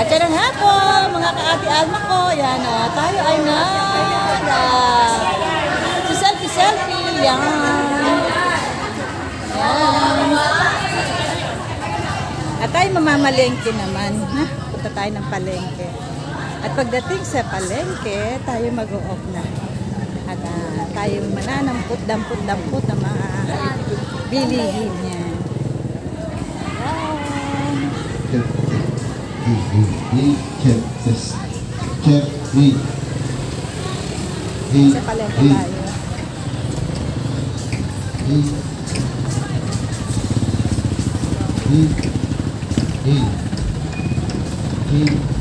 At yan na nga po, mga kaati alma ko. Yan o, tayo ay na. Si selfie, selfie. Yan. Yan. At tayo mamamalengke naman. Ha? Punta tayo ng palengke. At pagdating sa palengke, tayo mag-o-off na. At ah, tayo mananampot, dampot, dampot ng mga bilihin niya. Yan. Check. E, E, E, check. This. Check. E. E, Sa palengke E, tayo. E.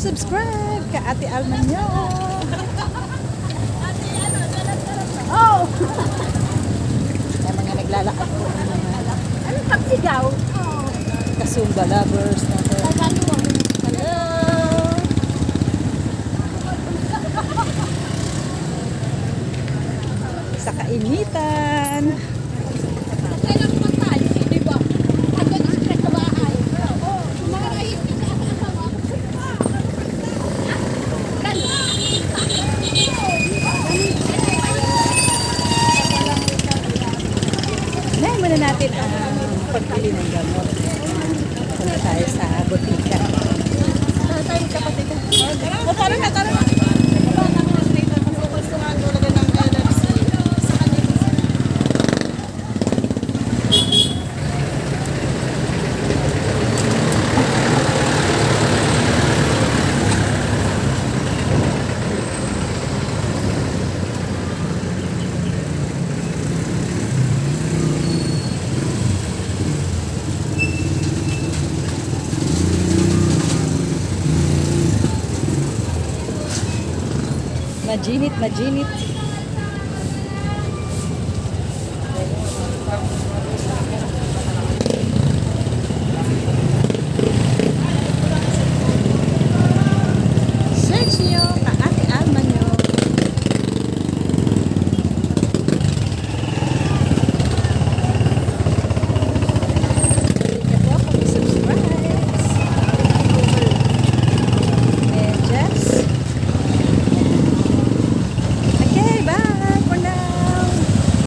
and subscribe ka Ate Alma nyo. Oh! Yung mga naglalakad po Anong pagsigaw? kasumba lovers natin. Hello! Sa kainitan. Kailan naman tayo, di ba? Ako na sa sa bahay. Oo, mga rahit ka Ngayon muna natin ang pagbili ng gamot. Punta tayo sa botika. Tayo kapatid. Tara tara Majinit, majinit.